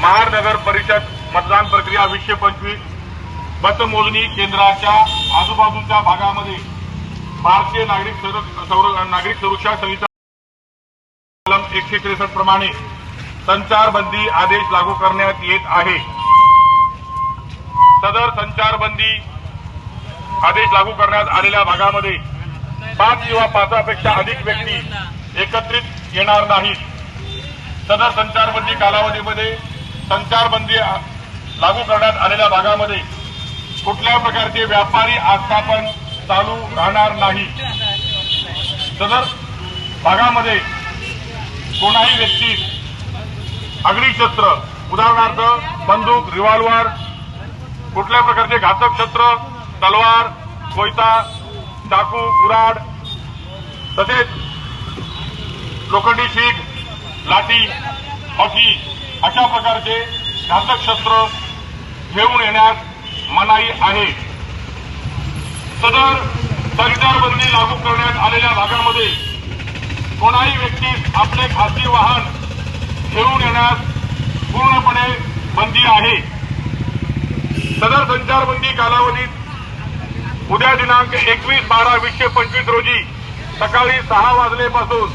महानगर परिषद मतदान प्रक्रिया वीसशे पंचवीस. मतमोजणी केंद्राच्या आजूबाजूच्या भागामध्ये भारतीय नागरिक नागरिक सुरक्षा संहिता कलम एकशे त्रेसष्ट प्रमाणे संचारबंदी आदेश लागू करण्यात येत आहे. सदर संचारबंदी आदेश लागू करण्यात आलेल्या भागामध्ये पाच किंवा पाचापेक्षा अधिक व्यक्ती एकत्रित येणार नाहीत. सदर संचारबंदी कालावधीमध्ये संचारबंदी लागू करण्यात आलेल्या भागामध्ये कुठल्या प्रकारचे व्यापारी आस्थापन चालू राहणार नाही? सदर भागामध्ये कोणाही व्यक्ती अग्निशस्त्र उदाहरणार्थ बंदूक रिव्हॉल्वर कुठल्या प्रकारचे घातक शस्त्र तलवार कोयता चाकू कुराड तसेच लोखंडी शीख लाठी हॉकी अशा प्रकारचे घातक शस्त्र घेऊन येण्यास मनाई आहे. सदर संचारबंदी लागू करण्यात आलेल्या भागामध्ये कोणाही व्यक्तीस आपले खासगी वाहन घेऊन येण्यास पूर्णपणे बंदी आहे. सदर संचारबंदी कालावधीत उद्या दिनांक एकवीस बारा वीसशे पंचवीस रोजी सकाळी सहा वाजलेपासून